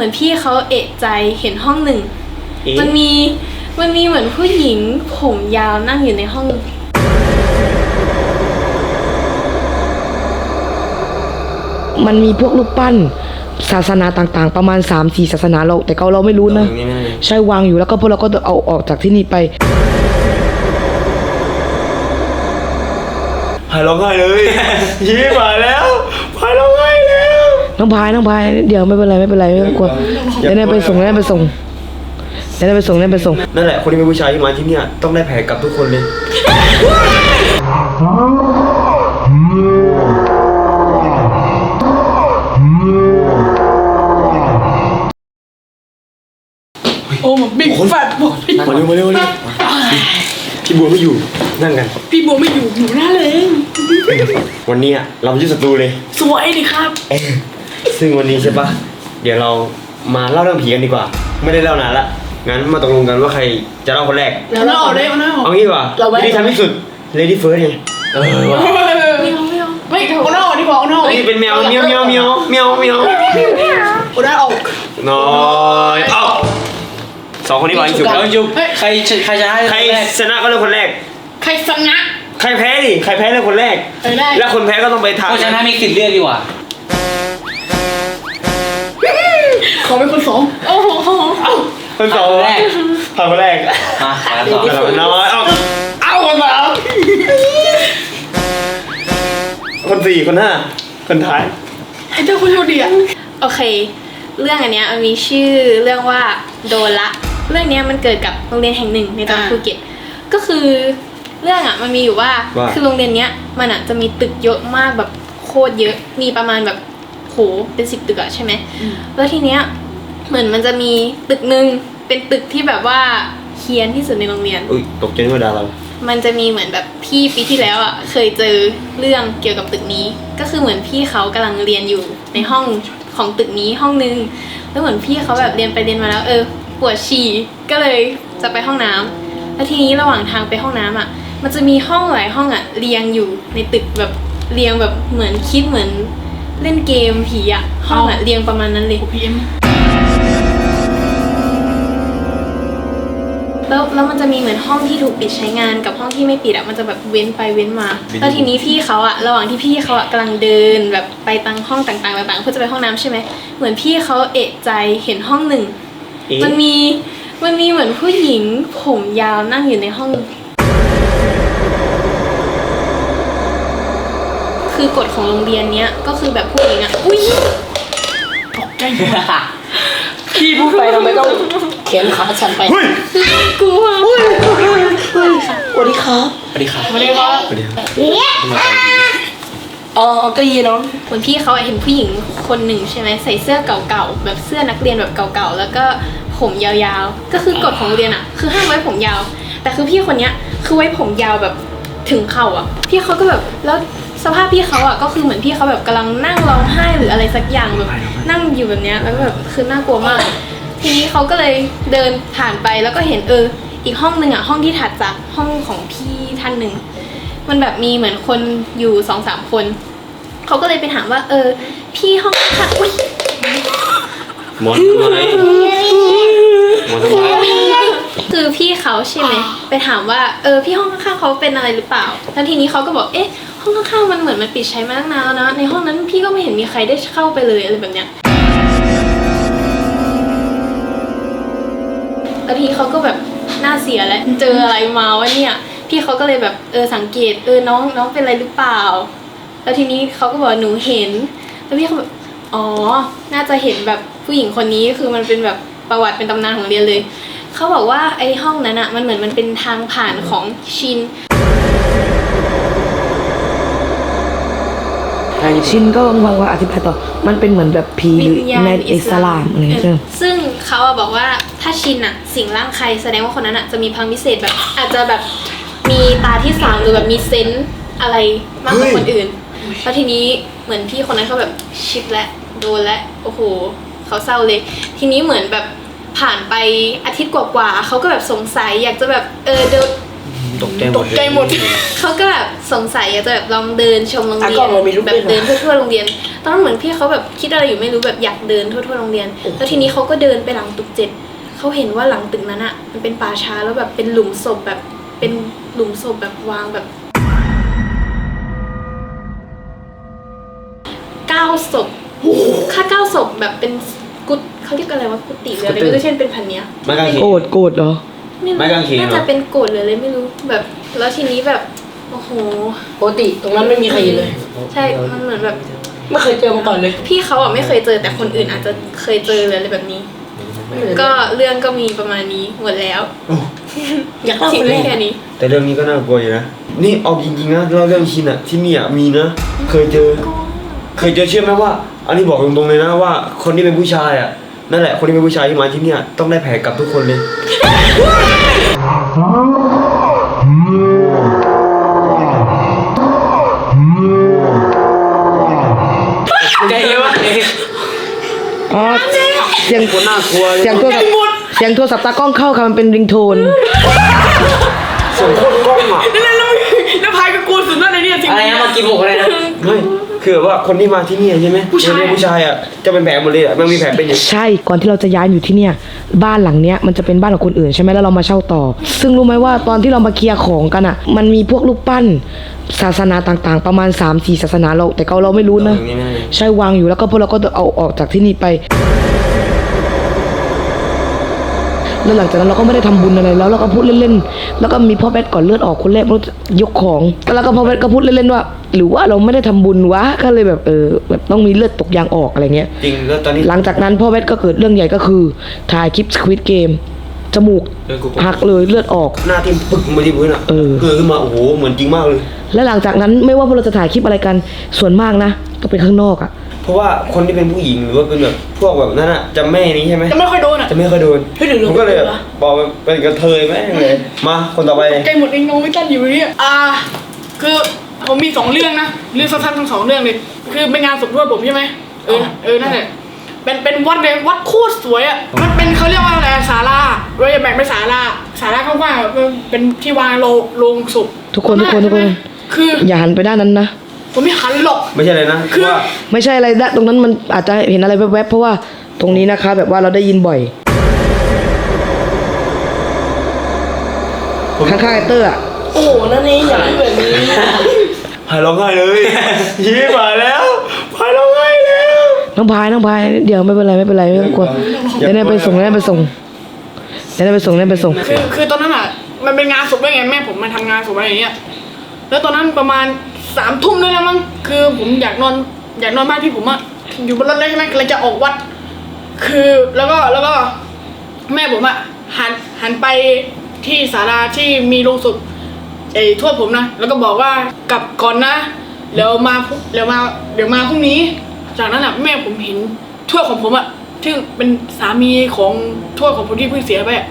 มือนพี่เขาเอะใจเห็นห้องหนึ่ง เอ๊ะมันมีมันมีเหมือนผู้หญิงผมยาวนั่งอยู่ในห้อง มันมีพวกรูปปั้นศาสนาต่างๆ ประมาณ 3 4 ศาสนาเรา แต่ก็เราไม่รู้นะ ตรงนี้ไม่ได้ใช่วางอยู่แล้วก็พวกเราก็เอาออกจากที่นี่ไปพายร้องไห้เลย ยิ้มมาแล้วพายร้องไห้แล้ว น้องพายน้องพายเดี๋ยวไม่เป็นไรไม่เป็นไรไม่ต้องกลัวอย่าเดี๋ยวกลัวนายไปส่งเดี๋ยวนาอย่ายไปส่งเดี๋ยวนายไปส่งเดี๋ยวนายไปส่ง นั่นแหละ คนที่เป็นผู้ชายที่มาที่เนี่ยต้องได้แผลกลับทุกคนเลย โอ้บิ๊กแฟตบอกพี่มาเร็วมาเร็วมาเร็วพี่บัวไม่อยู่นั่งกัน พี่บัวไม่อยู่หนูหน้าเลย วันนี้อะเราไม่ใช่ศัตรูเลย สวยดิครับ เอ้ย ซึ่งวันนี้ใช่ปะเดี๋ยวเรามาเล่าเรื่องผีกันดีกว่า ไม่ได้เล่านานละ งั้นมาตกลงกันว่าใครจะเล่าคนแรก แล้วเราออกได้เอาหน้าออกเอางี้ดีกว่าเราไว้ ที่ทำที่สุด lady first ไงเออว่ะไม่เอาไม่เอาไม่เอาหน้าออกดีกว่าเอาหน้าออกเฮ้ยเป็นแมวเมียวเมียวเมียวเมียวเมียวเอาหน้าออกน้อยเอ้าสองคนนี้วางจุดเอาจุ๊บเฮ้ยใครใครชนะใครแรกชนะก็เลือกคนแรก ใครสงักใครแพ้ดิใครแพ้เลือกคนแรก เออได้แล้วคนแพ้ก็ต้องไปทำผู้ชนะมีสิทธิ์เลือกดีกว่า ขอเป็นคนสองโอ้โหคนสองคนแรกทำคนแรกมาหาต่อน้อยเอาเอาคนสามคนสี่คนห้าคนท้ายไอ้เจ้าคุณโชคดีอะโอเค เรื่องอันเนี้ยมันมีชื่อเรื่องว่าโดนละ เรื่องเนี้ยมันเกิดกับโรงเรียนแห่งหนึ่งในจังหวัดภูเก็ต ก็คือเรื่องอะมันมีอยู่ว่าว่าคือโรงเรียนเนี้ยมันอะจะมีตึกเยอะมากแบบโคตรเยอะ มีประมาณแบบ โหเป็นสิบตึกอะใช่ไหมแล้วทีเนี้ยเหมือนมันจะมีตึกหนึ่งเป็นตึกที่แบบว่าเฮี้ยนที่สุดในโรงเรียน อุ้ยตกใจนึกว่าดารามันจะมีเหมือนแบบพี่ปีที่แล้วอะเคยเจอเรื่องเกี่ยวกับตึกนี้ ก็คือเหมือนพี่เขากำลังเรียนอยู่ในห้องของตึกนี้ห้องนึง แล้วเหมือนพี่เขาแบบเรียนไปเรียนมาแล้ว เออปวดฉี่ก็เลยจะไปห้องน้ำแล้วทีนี้ระหว่างทางไปห้องน้ำอะ มันจะมีห้องหลายห้องอะเรียงอยู่ในตึกแบบเรียงแบบเหมือนคิดเหมือน เล่นเกมผีอะห้องอะเรียงประมาณนั้นเลยพีเอ็มแล้วแล้วมันจะมีเหมือนห้องที่ถูกปิดใช้งานกับห้องที่ไม่ปิดอะมันจะแบบเว้นไปเว้นมา แล้วทีนี้พี่เขาอะระหว่างที่พี่เขาอะกำลังเดินแบบไปตังห้องต่างๆต่างๆเพื่อจะไปห้องน้ำใช่ไหมเหมือนพี่เขาเอะใจเห็นห้องหนึ่งเอ๊ะมันมีมันมีเหมือนผู้หญิงผมยาวนั่งอยู่ในห้อง คือกฎของโรงเรียนเนี้ยก็คือแบบผู้หญิงอะอุ้ยใกล้พี่พูดไปทำไมต้องแขนขาสั่นไปเฮ้ยกลัวสวัสดีครับสวัสดีครับสวัสดีครับสวัสดีครับอ๋อก็ยีน้องเหมือนพี่เขาอะเห็นผู้หญิงคนหนึ่งใช่ไหมใส่เสื้อเก่าๆแบบเสื้อนักเรียนแบบเก่าๆแล้วก็ผมยาวๆ ก็คือกฎของโรงเรียนอะ คือห้ามไว้ผมยาว แต่คือพี่คนเนี้ยคือไว้ผมยาวแบบถึงเข่าอะ พี่เขาก็แบบแล้ว สภาพพี่เขาอะก็คือเหมือนพี่เขาแบบกำลังนั่งร้องไห้หรืออะไรสักอย่างแบบนั่งอยู่แบบเนี้ยแล้วก็แบบคือน่ากลัวมาก ทีนี้เขาก็เลยเดินผ่านไปแล้วก็เห็นเออ อีกห้องหนึ่งอะห้องที่ถัดจากห้องของพี่ท่านหนึ่งมันแบบมีเหมือนคนอยู่สองสามคนเขาก็เลยไปถามว่า เออ พี่ห้องค่ะอุ้ยหมอนทำไมหมอนทำไมคือพี่เขาใช่ไหมไปถามว่าเออพี่ห้องข้างๆเขาเป็นอะไรหรือเปล่าแล้วทีนี้เขาก็บอกเอ๊ะ ห้องข้างๆมันเหมือนมันปิดใช้มาตั้งนานแล้วนะ ในห้องนั้นพี่ก็ไม่เห็นมีใครได้เข้าไปเลยอะไรแบบเนี้ยแล้วทีนี้เขาก็แบบหน้าเสียแล้วเจออะไรมาวะเนี่ยพี่เขาก็เลยแบบเออสังเกตเออน้องน้องเป็นอะไรหรือเปล่า แล้วทีนี้เขาก็บอกหนูเห็น แล้วพี่เขาแบบอ๋อ น่าจะเห็นแบบผู้หญิงคนนี้คือมันเป็นแบบประวัติเป็นตำนานของเรียนเลย เขาบอกว่าไอ้ห้องนั้นอะมันเหมือนมันเป็นทางผ่านของชิน ชินก็วางว่าอธิบายต่อ มันเป็นเหมือนแบบผีหรือวิญญาณในอิสลามอะไรอย่างเงี้ยใช่ไหม ซึ่งเขาอะบอกว่าถ้าชินอะสิ่งร่างใครแสดงว่าคนนั้นอะจะมีพลังพิเศษแบบ อาจจะแบบมีตาที่สามหรือแบบมีเซนส์อะไรมากกว่าคนอื่นแล้วทีนี้เหมือนพี่คนนั้นเขาแบบชิปและโดนและโอ้โหเขาเศร้าเลย ทีนี้เหมือนแบบผ่านไปอาทิตย์กว่าๆเขาก็แบบสงสัยอยากจะแบบเออเดิน ตกใจหมตดกใจหมด เขาก็แบบสงสัยอยากจะแบบลองเดินชมโรงเรีอะยก็นเรามีรูปแบบด้วยนะ เดินทั่วๆโรงเรียน ตอนนั้นเหมือนพี่เขาแบบคิดอะไรอยู่ไม่รู้แบบอยากเดินทั่วๆโรงเรียน แล้วทีนี้เขาก็เดินไปหลังตึกเจ็ดเขาเห็นว่าหลังตึกนั้นอะมันเป็นป่าช้าแล้วแบบเป็นหลุมศพแบบเป็นหลุมศพแบบวางแบบเก้าศพค่าเก้าศพแบบเป็นกุฏเขาเรียกอะไรว่ากุฏิหรืออะไรไม่รู้เช่นเป็นพันเนี้ยไม่กล้าเขียโกรนธโกรธเหรอ ไม่รู้ไม้กางเขนเหรอน่าจะเป็นโกรธหรืออะไรไม่รู้แบบ แล้วทีนี้แบบโอ้โห ปกติตรงนั้นไม่มีใครเลย ใช่มันเหมือนแบบ ไม่เคยเจอมาก่อนเลย พี่เขาอะไม่เคยเจอแต่คนอื่นอาจจะเคยเจออะไรแบบนี้ ก็เรื่องก็มีประมาณนี้หมดแล้วอยากเล่าทิ้คงนแรไว้กแค่นี้ แต่เรื่องนี้ก็น่ากลัวอยู่นะ นี่เอาจริงๆนะเล่าเรื่องชินอะที่นี่อะมีนะ เคยเจอ เคยเจอเชื่อไหมว่า อันนี้บอกตรงๆเลยนะว่า คนที่เป็นผู้ชายอะ นั่นแหละคนที่เป็นผู้ชายที่มาที่เนี่ยต้องได้แผลกลับทุกคนเลย ใจเย็นวะอ๋อเสียงคนน่ากลัวเสียงโทรศัพท์เสียงโทรศัพท์ตากล้องเข้าค่ะมันเป็นริงโทนเสียงโคตรกล้องอะแล้วแล้วแล้วพายก็กลัวสุดนั่นเลยเนี่ยจริงอะไรนะเมากินหมกอะไรนะไม่ คือแบบว่าคนที่มาที่นี่ใช่ไหมผู้ชายผู้ชายอะจะเป็นแผลหมดเลยอะมันมีแผลเป็นอยู่ใช่ก่อนที่เราจะย้ายมาอยู่ที่เนี่ย บ้านหลังเนี้ยมันจะเป็นบ้านของคนอื่นใช่ไหมแล้วเรามาเช่าต่อ ซึ่งรู้ไหมว่าตอนที่เรามาเคลียร์ของกันอะ มันมีพวกรูปปั้น ศาสนาต่างๆ ประมาณ3ามสี่ศาสนาเราแต่ก็เราไม่รู้นะอย่างนี้ไม่ได้ใช่วางอยู่แล้วก็พวกเราก็เอาออกจากที่นี่ไป แล้วหลังจากนั้นเราก็ไม่ได้ทำบุญอะไรแล้วเราก็พูดเล่นๆแล้วก็มีพ่อแบทก่อนเลือดออกคนแรกมันยกของแล้วก็พ่อแบทก็พูดเล่นๆว่า หรือว่าเราไม่ได้ทำบุญวะก็เลยแบบเออแบบต้องมีเลือดตกยางออกอะไรเงี้ยจริงแล้วตอนนี้หลังจากนั้นพ่อแวดก็เกิดเรื่องใหญ่ก็คือถ่ายคลิปสควิตเกมจมูกเออกูหักเลยเลือดออกหน้าทิ่มปึกมาที่พื้นอะเออเกิดขึ้นมาโอ้โหเหมือนจริงมากเลย และหลังจากนั้นไม่ว่าพวกเราจะถ่ายคลิปอะไรกันส่วนมากนะต้องเป็นข้างนอกอะ เพราะว่าคนที่เป็นผู้หญิงหรือว่าเป็นแบบพวกแบบนั้นอะจะแม่นี้ใช่ไหมจะไม่ค่อยโดนอะ จะไม่เคอยโดนเฮ้ยหรือผมก็เลยหรือวะ บอกว่าเป็นกระเทยแม่งเลยมาคนต่อไปใจหมดเองงงไม่กันอยู่เนี่ยอ่า คือผมมีสองเรื่องนะเรื่องสั้นๆทั้งสองเรื่องเลย คือเป็นงานสมรสผมใช่ไหมเออเออนั่นแหละเป็นเป็นวัดเลยวัดโคตรสวยอะมันเป็นเขาเรียกว่าอะไรศาลาเราจะแบ่งเป็นศาลาศาลากว้างๆอะเป็นที่วางโลโลงศพทุกคนทุกคนทุกคนคือ อย่าหันไปด้านนั้นนะ ผมไม่หันหรอก ไม่ใช่เลยนะคือว่าไม่ใช่อะไรด้านตรงนั้นมันอาจจะเห็นอะไรแวบๆเพราะว่าตรงนี้นะคะแบบว่าเราได้ยินบ่อยผมข้างๆไอเตอร์อะโอ้โหนั่นเองอย่างนี้แบบนี้พายร้องไห้เลยยิ้มมาแล้วพายร้องไห้แล้วน้องพายน้องพายเดี๋ยวไม่เป็นไรไม่เป็นไรไม่ต้องกลัวอย่าเดี๋ยวแนนไปส่งเดี๋ยวแนนไปส่งเดี๋ยวแนนไปส่งเดี๋ยวแนนไปส่ง คือคือตอนนั้นอะ มันเป็นงานศพด้วยไงแม่ผมมาทำงานศพอะไรอย่างเงี้ย แล้วตอนนั้นประมาณ สามทุ่มด้วยแล้วมั้งคือผมอยากนอนอยากนอนบ้านพี่ผมอะอยู่บนรถเลยใช่ไหมกำลังจะออกวัด คือแล้วก็แล้วก็แม่ผมอะหันหันไปที่ศาลาที่มีโรงศพไอ้ทวดผมนะแล้วก็บอกว่ากลับก่อนนะเดี๋ยวมาเดี๋ยวมาเดี๋ยวมาพรุ่งนี้ จากนั้นอะแม่ผมเห็นทวดของผมอะที่เป็นสามีของทวดของผมที่เพิ่งเสียไปอะ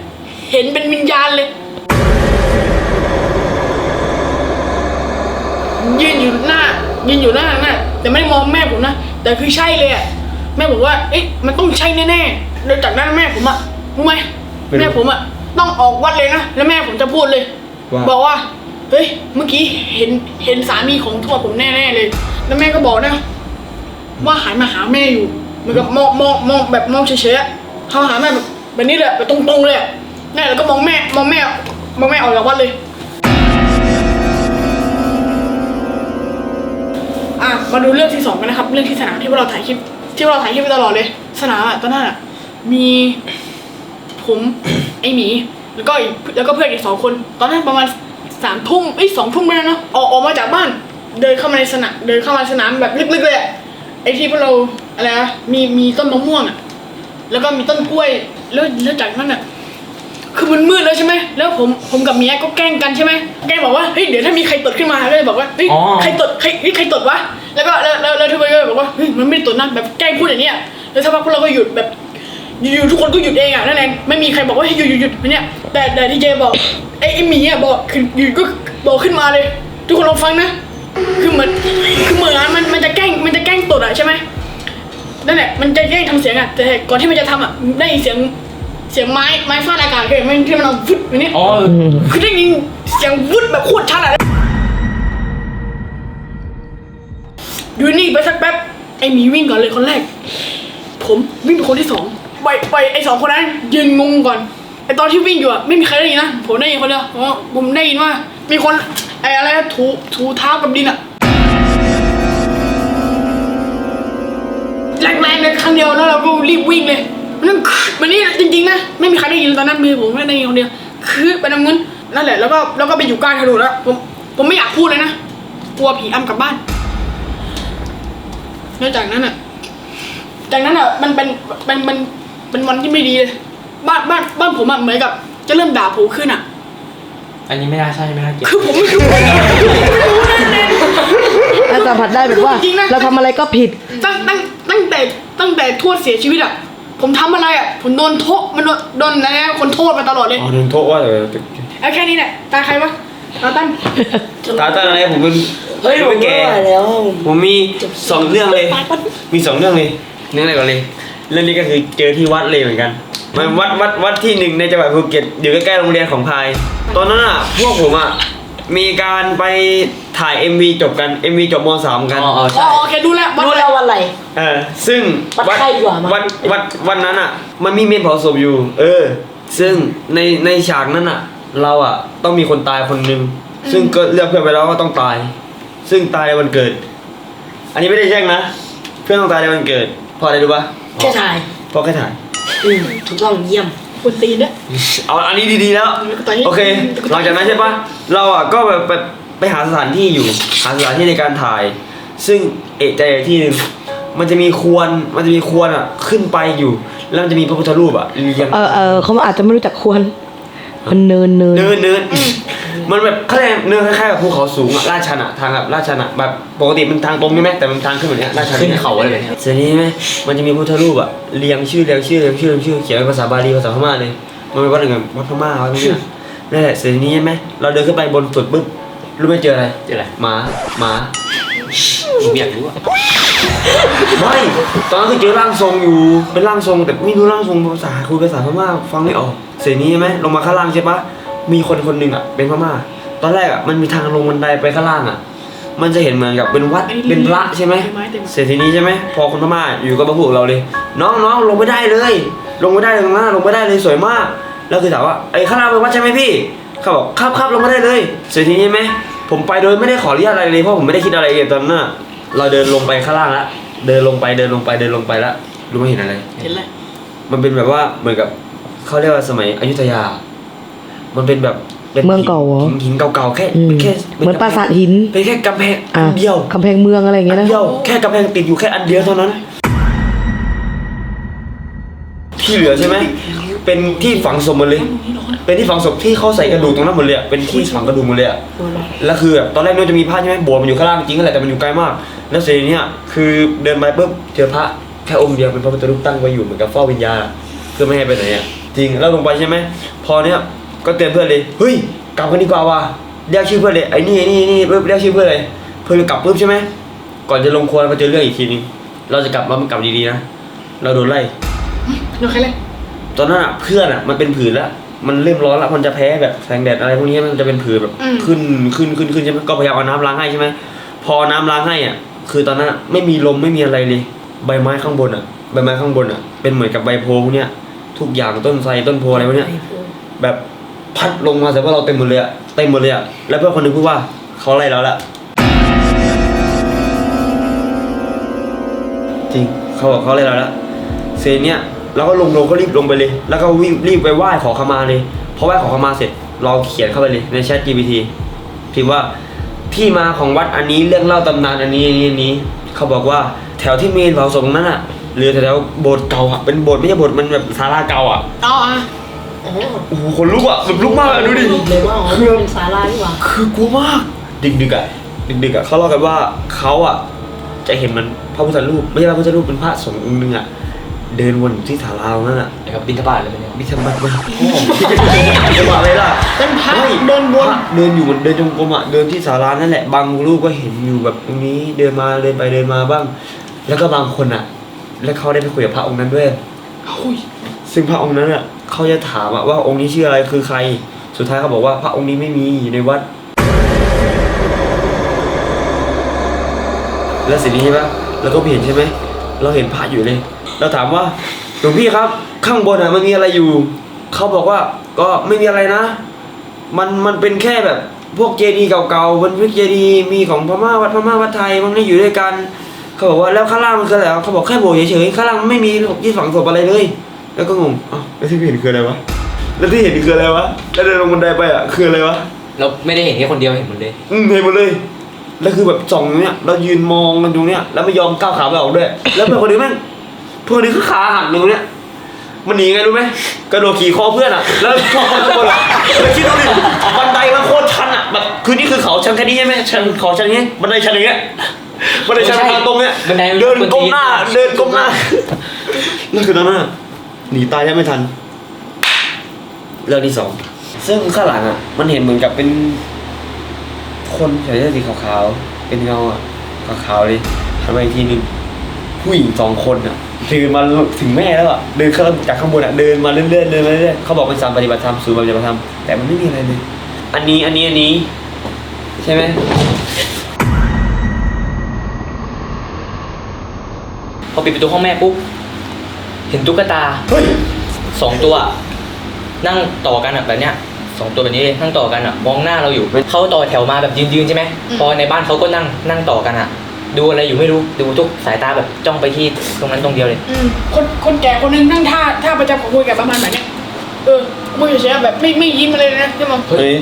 เห็นเป็นวิญญาณเลย ยืนอยู่หน้า ยืนอยู่หน้าหน้าแต่ไม่ได้มองแม่ผมนะแต่คือใช่เลยอะแม่บอกว่าเอ๊ะมันต้องใช่แน่ๆแล้วจากนั้นแม่ผมอะรู้ไหมไม่รู้แม่ผมอะต้องออกวัดเลยนะแล้วแม่ผมจะพูดเลย ว่า บอกว่าเฮ้ยเมื่อกี้เห็นเห็นสามีของทวดผมแน่ๆเลย แล้วแม่ก็บอกนะ ว่าหันมาหาแม่อยู่เหมือนกับมองมองมองแบบมองเฉยๆอะเขาหาแม่แบบแบบนี้เลยแบบตรงๆเลยอะแน่แล้วก็มองแม่มองแม่มองแม่ออกจากวัดเลย อะมาดูเรื่องที่สองกันนะครับ เรื่องที่สนามที่พวกเราถ่ายคลิปที่พวกเราถ่ายคลิปไปตลอดเลย สนามอะตอนนั้นอะมีผมไอหมีแล้วก็อีกแล้วก็เพื่อนอีกสองคน ตอนนั้นประมาณสามทุ่มเอ้สองทุ่มไปแล้วเนาะออกออกมาจากบ้าน เดินเข้ามาในสนามเดินเข้ามาสนามแบบลึกๆเลยอะไอที่พวกเราอะไรนะมีมีต้นมะม่วงอะแล้วก็มีต้นกล้วยแล้วแล้วจากนั้นอะ คือมันมืดแล้วใช่ไหมแล้วผมผมกับเมียก็แกล้งกันใช่ไหมแกล้งบอกว่าเฮ้ยเดี๋ยวถ้ามีใครตดขึ้นมาก็เลยบอกว่าเฮ้ยอ๋อ ใครตดใครเฮ้ยใครตดวะแล้วก็แล้วแล้วแล้วทุกคนก็บอกว่าเฮ้ยมันไม่ได้ตดนะแบบแกล้งพูดอย่างเนี้ยแล้วสักพักพวกเราก็หยุดแบบอยู่ๆทุกคนก็หยุดเองอะนั่นเองไม่มีใครบอกว่าให้หยุดหยุดหยุดเนี่ยแต่แต่ดีเจบอกไอ้ไอ้หมีอะบอกคืออยู่ก็บอกขึ้นมาเลย ทุกคนลองฟังนะ คือเหมือนคือเหมือนมันมันจะแกล้งมันจะแกล้งตดอะใช่ไหม นั่นแหละมันจะแกล้งทำเสียงอะแต่ก่อนที่มันจะทำอะได้ยินเสียง เสียงไม้ไม้ฟาดอากาศเคยเห็นไหมที่มันเอาวุดอย่างนี้อ๋อคือได้ยินเสียงวุดแบบโคตรชัดอะอยู่นี่ไปสักแป๊บไอหมีวิ่งก่อนเลยคนแรก ผมวิ่งเป็นคนที่สองไปไปไอสองคนนั้นยืนงงก่อนไอตอนที่วิ่งอยู่อะไม่มีใครได้ยินนะผมได้ยินคนเดียวอ๋อผมได้ยินว่า มีคนไออะไรนะถูถูเท้ากับดินอะแรงๆเลยครั้งเดียวแล้วเราก็รีบวิ่งเลย มันมันนี่จริงๆนะไม่มีใครได้ยินตอนนั้นมือผมไม่ได้ยินคนเดียวคือไปทางนู้นนั่นแหละแล้วก็แล้วก็ไปอยู่กลางถนนแล้วผมผมไม่อยากพูดเลยนะกลัวผีอำกลับบ้านแล้วจากนั้นอะจากนั้นอะมันเป็นมันมันเป็นวันที่ไม่ดีเลยบ้านบ้านบ้านผมอะเหมือนกับ จะเริ่มด่าผมขึ้นอะ อันนี้ไม่น่าใช่ไม่น่าเกี่ยวคือผมไม่รู้เลยไม่รู้เลยแล้วสัมผัสได้แบบว่าจริงๆนะเราทำอะไรก็ผิดตั้งตั้งตั้งแต่ตั้งแต่ทวดเสียชีวิตอะ ผมทำอะไรอะผมโดนโทษมันโดนโดนอะไรนะคนโทษมาตลอดเลยอ๋อโดนโทษว่าเลยเอาแค่นี้แหละตาใครวะตาตั้นตาตั้งอะไรผมเป็นเฮ้ยผมเป็นแกไม่ไหวแล้ว ผมมีสองเรื่องเลย มีสองเรื่องเลยเรื่องอะไรก่อนเลยเรื่องนี้ก็คือเจอที่วัดเลยเหมือนกันมันวัดวัดวัดที่หนึ่งในจังหวัดภูเก็ตอยู่ใกล้ๆโรงเรียนของพาย ตอนนั้นอะพวกผมอะ มีการไปถ่าย MV จบกัน MV จบม .3 กัน อ๋ออ๋ออ๋ใช่ อโอเคดูแล้ววัดรู้แล้ววันอะไร เออซึ่งวัดไข้ดีกว่ามั้ยวัดวัดวันนั้นอะ มันมีเมนเผาศพอยู่ เออ ซึ่งในในฉากนั้นอะ เราอะต้องมีคนตายคนหนึ่งซึ่งก็เลือกเพื่อนไปแล้วว่าต้องตาย ซึ่งตายในวันเกิด อันนี้ไม่ได้แช่งนะ เพื่อนต้องตายในวันเกิดเพราะอะไรรู้ปะแค่ถ่ายเพราะแค่ถ่ายอืมถูกต้องเยี่ยม คนตีนเนี่ย เอาอันนี้ดีๆแล้ว ตอนนี้ โอเค หลังจากนั้นใช่ปะเราอะก็แบบไปไปหาสถานที่อยู่ หาสถานที่ในการถ่าย ซึ่งเอกใจอยู่ที่หนึ่งมันจะมีควรมันจะมีควรอะขึ้นไปอยู่ แล้วมันจะมีพระพุทธรูปอะเรียงเออเออเขาอาจจะไม่รู้จักควรมันเนินเนินเนินเนิน มันแบบเขาเรียกเนินคล้ายๆกับภูเขาสูงอะลาดชันอะทางแบบลาดชันอะแบบปกติมันทางตรงใช่ไหมแต่มันทางขึ้นแบบเนี้ยลาดชันขึ้นนี่ยเขาอะไรแบบเนี้ยเสร็จนี้ไหมมันจะมีพุทธรูปอะเรียงชื่อเรียงชื่อเรียงชื่อเรียงชื่อเขียนเป็นภาษาบาลีภาษาพม่าเลยมันเป็นวัดหนึ่งอะวัดพม่าวัดพม่านั่นแหละเสร็จนี้ใช่ไหมเราเดินขึ้นไปบนสุดปุ๊บรู้ไหมเจออะไรเจออะไรหมาหมาผมอยากรู้อะไม่ตอนนั้นคือเจอร่างทรงอยู่เป็นร่างทรงแต่ไม่รู้ร่างทรงภาษาคุยภาษาพม่าฟังไม่ออก เสร็จนี้ใช่ไหมลงมาข้างล่างใช่ปะ มีคนคนหนึ่งอะเป็นพม่าตอนแรกอะมันมีทางลงบันไดไปข้างล่างอะมันจะเห็นเหมือนกับเป็นวัดเป็นพระใช่ไหมเสร็จทีนี้ใช่ไหมพอคนพม่าอยู่ก็มาพูดกับเราเลย น้องน้องลงไม่ได้เลย ลงไม่ได้เลยข้างหน้าลงไม่ได้เลยสวยมากแล้วคือถามว่าไอ้ข้างล่างเป็นวัดใช่ไหมพี่เขาบอกครับครับลงไม่ได้เลยเสร็จทีนี้ไหมผมไปโดยไม่ได้ขออนุญาตอะไรเลยเพราะผมไม่ได้คิดอะไรเลยตอนนั้นน่ะเราเดินลงไปข้างล่างละเดินลงไปเดินลงไปเดินลงไปละรู้ไหมเห็นอะไรเห็นเลยมันเป็นแบบว่าเหมือนกับเขาเรียกว่าสมัยอยุธยา มันเป็นแบบป็นเมืองเก่าเหรอ หินหินเก่าๆแค่อืมแค่เหมือนปราสาทหิน เป็นแค่กำแพงอะอันเดียวกำแพงเมืองอะไรอย่างอัเงี้ยนนะเดียวแค่กำแพงติดอยู่แค่อันเดียวเท่านั้น ที่เหลือใช่ไหมเป็นที่ฝังศพหมดเลย เป็นที่ฝังศพที่เขาใส่กระดูกตรงนั้นหมดเลยอะเป็นที่ฝังกระดูกหมดเลยอะแล้วคือแบบตอนแรกนึกว่าจะมีพระใช่ไหมโบสถ์มันอยู่ข้างล่างจริงนั่นแหละแต่มันอยู่ไกลมาก แล้วเสร็จเนี่ยคือเดินไปปุ๊บเจอพระแค่องค์เดียวเป็นพระพุทธรูปตั้งไว้อยู่เหมือนกับเฝ้าวิญญาณอะเพื่อไม่ให้ไปไหนอะจริงแล้วลงไปใช่ไหมพอเนี้ย ก็เตือนเพื่อนเลยเฮ้ยกลับกันดีกว่าว่ะเรียกชื่อเพื่อนเลยไอ้นี่ไอ้นี่ไอ้นี่ปุ๊บเรียกชื่อเพื่อนเลยเพื่อนกลับปุ๊บใช่ไหมก่อนจะลงครัวเราก็เจอเรื่องอีกทีนึงเราจะกลับมามันกลับดีๆนะเราโดนไล่ดูใครเลยตอนนั้นอะเพื่อนอะมันเป็นผื่นแล้วมันเริ่มร้อนแล้วมันจะแพ้แบบแสงแดดอะไรพวกนี้มันจะเป็นผื่นแบบขึ้นขึ้นขึ้นขึ้นใช่ไหมก็พยายามเอาน้ำล้างให้ใช่ไหมพอน้ำล้างให้อะคือตอนนั้นอะไม่มีลมไม่มีอะไรเลย ใบไม้ข้างบนอะ ใบไม้ข้างบนอะเป็นเหมือนกับใบโพพวกเนี้ยทุกอย่างต้นไทรต้นโพอะไรพวกเนี้ยแบบ พัดลงมาแต่ว่าเราเต็มหมดเลยอะเต็มหมดเลยอะแล้วเพื่อนคนหนึงพูดว่าเขาไล่เราละจริงเขาบอกเขาไล่เราละเซนเนี้ยเราก็ลงลงก็รีบลงไปเลย แล้วก็วิ่งรีบไปไหว้ขอขมาเลยพอไหว้ขอขมาเสร็จ เราเขียนเข้าไปเลยในแชท GPT พิมพ์ว่าที่มาของวัดอันนี้เรื่องเล่าตำนานอันนี้อันนี้อันนี้ เขาบอกว่าแถวที่เมนเผาศพตรงนั้นอะหรือแถวๆโบสถ์เก่าอะเป็นโบสถ์ไม่ใช่โบสถ์มันแบบศาลาเก่าอะอ๋ออะ อ๋อโอ้โหคนลุกอะแบบลุกมากอะดูดิเลยว่าอ๋อมันเป็นสาราดีกว่าคือกลัวมาก ดึกดึกๆอะดึกดึกๆอะเขาเล่ากันว่าเขาอะจะเห็นมันพระพุทธรูปไม่ใช่พระพุทธรูปเป็นพระสงฆ์องค์หนึงอะเดินวนอยู่ที่ศาลาตรงนั้นอะแล้วก็บินทบาทเลยเนี่ย มิธบัตมันพ่อจังหวะอะไรล่ะเป็นพระไม่เดินบนพระเดินอยู่เดินจงกรมอะเดินที่ศาลานั่นแหละบางรูปก็เห็นอยู่แบบตรงนี้เดินมาเดินไปเดินมาบ้าง แล้วก็บางคนอะ แล้วเขาได้ไปคุยกับพระองค์นั้นด้วยอุ้ยซึ่งพระองค์นั้นอะ เขาจะถามว่าองค์นี้ชื่ออะไรคือใคร สุดท้ายเขาบอกว่าพระองค์นี้ไม่มีอยู่ในวัด แล้วสิ่งนี้ใช่ปะแล้วก็เห็นใช่ไหมเราเห็นพระอยู่เลย เราถามว่าหลวงพี่ครับ ข้างบนอะมันมีอะไรอยู่ เขาบอกว่าก็ไม่มีอะไรนะ มันมันเป็นแค่แบบพวกเจดีย์เก่าๆมันพวกเจดีย์มีของพม่าวัดพม่าวัดไทยมันนี่อยู่ด้วยกัน เขาบอกว่าแล้วข้างล่างมันคืออะไรเขาบอกแค่โบสถ์เฉยๆข้างล่างไม่มีที่ฝังศพอะไรเลย แล้วก็งงอ้าวแล้วที่เห็นคืออะไรวะ แล้วที่เห็นคืออะไรวะ แล้วเดินลงบันไดไปอะคืออะไรวะ เราไม่ได้เห็นแค่คนเดียวเห็นหมดเลย อืมเห็นหมดเลย แล้วคือแบบส่องอย่างเนี้ยเรายืนมองกันตรงเนี้ยแล้วไม่ยอมก้าวขาไปออกด้วย แล้วเพื่อนคนนี้แม่งเพื่อนคนนี้คือขาหักอยู่ตรงเนี้ยมันหนีไงรู้ไหมกระโดดขี่คอเพื่อนอะ แล้วคอข้างบนอะแล้วคิดดูดิ บันไดมันโคตรชันอะ แบบ คือนี่คือเขาชันแค่นี้ใช่ไหมชันเขาชันอย่างเงี้ยบันไดชันอย่างเงี้ย บันไดชันไม่ใช่ทางตรงเนี้ย บันไดมันเดินบนก้มหน้าตีนเดินก้มหน้า นั่นคือตอนนั้นอะ หนีตายแทบไม่ทัน เรื่องที่สอง ซึ่งข้างหลังอะ มันเห็นเหมือนกับเป็น คนใส่เสื้อสีขาวๆ เป็นเงาอะขาวๆเลยหันมาอีกทีหนึง ผู้หญิงสองคนอะเดินมาถึงแม่แล้วอะ เดินขึ้นจากข้างบนอะ เดินมาเรื่อยๆเดินมาเรื่อยๆเขาบอกเป็นสามปฏิบัติธรรมศูนย์ปฏิบัติธรรม แต่มันไม่มีอะไรเลย อันนี้ อันนี้ อันนี้ ใช่ไหม พอปิดประตูห้องแม่ปุ๊บ เห็นตุ๊กตาเฮ้ยสองตัว นั่งต่อกันอะแบบเนี้ยสองตัวแบบนี้เลยนั่งต่อกันอะมองหน้าเราอยู่เขาต่อแถวมาแบบยืนๆใช่ไหมพอในบ้านเขาก็นั่งนั่งต่อกันอะดูอะไรอยู่ไม่รู้ดูทุกสายตาแบบจ้องไปที่ตรงนั้นตรงเดียวเลย อืมคนคนแก่คนหนึงนั่งท่าท่าประจำของคุยกับประมาณแบบเนี้ยเออมือเฉยๆแบบไม่ไม่ยิ้มอะไรเลยนะใช่ไหมเฮ้ย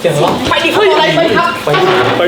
เสียงร้องไปดิเขาอะไรไปครับ ไปไป